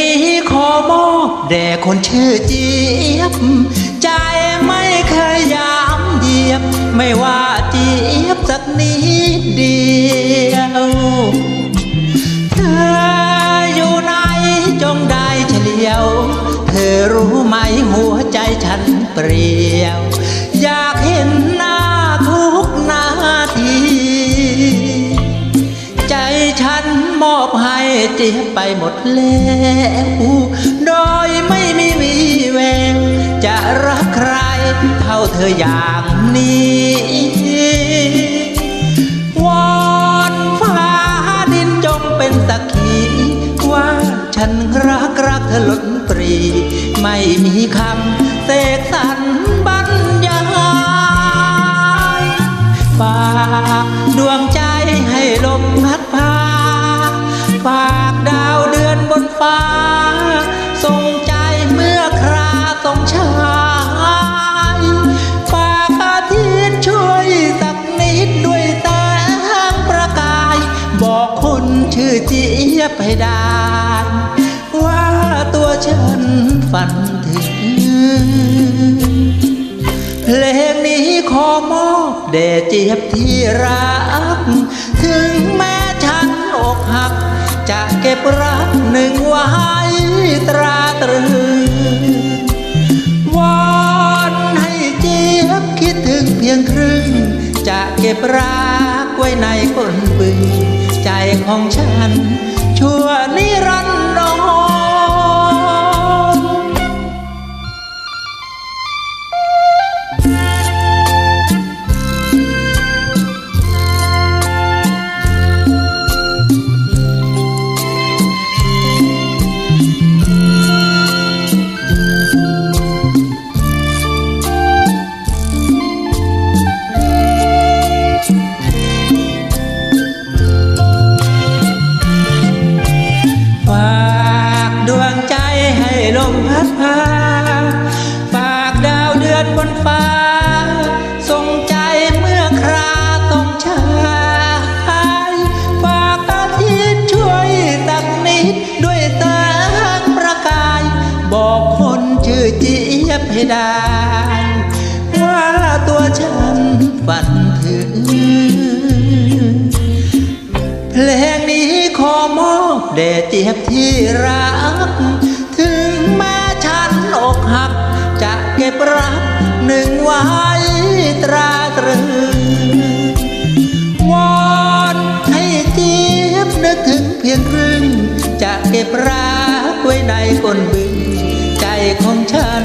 นี้ขอมอบแด่คนชื่อเจี๊ยบ ใจไม่เคยยามเยียบ ไม่ว่าเจี๊ยบสักนิดเดียวเธออยู่ไหนจงได้เฉลียว เธอรู้ไหมหัวใจฉันเปรี่ยว เจียบไปหมดแล้วโดยไม่มีวีแววจะรักใครเท่าเธออย่างนี้วอนฟ้าดินจงเป็นสักขีว่าฉันรักรักเธอล้นปรี ไม่มีคำเสกสรร ชื่อเจี๊ยบให้ได้ ว่าตัวฉันฝันถึง เพลงนี้ขอมอบแด่เจี๊ยบที่รัก ถึงแม้ฉันอกหัก จะเก็บรักหนึ่งไว้ตราตรึงวอนให้เจี๊ยบคิดถึงเพียงครึ่ง จะเก็บรักไว้ในก้นบึง ใจของฉัน ชั่วนิรันดร มพัดพาฝากดาวเดือนบนฟ้าส่งใจเมื่อคราต้องชายฝากอาทิตย์ช่วยสักนิดด้วยแสงประกาย บอกคนชื่อเจี๊ยบให้ได้ว่าตัวฉันฝันถึงเพลงนี้ขอมอบแด่เจี๊ยบที่รัก รับหนึ่งไว้ตราตรึงวอนให้เจี๊ยบนึกถึงเพียงครึ่งจะเก็บรักไว้ในก้นบึงใจของฉัน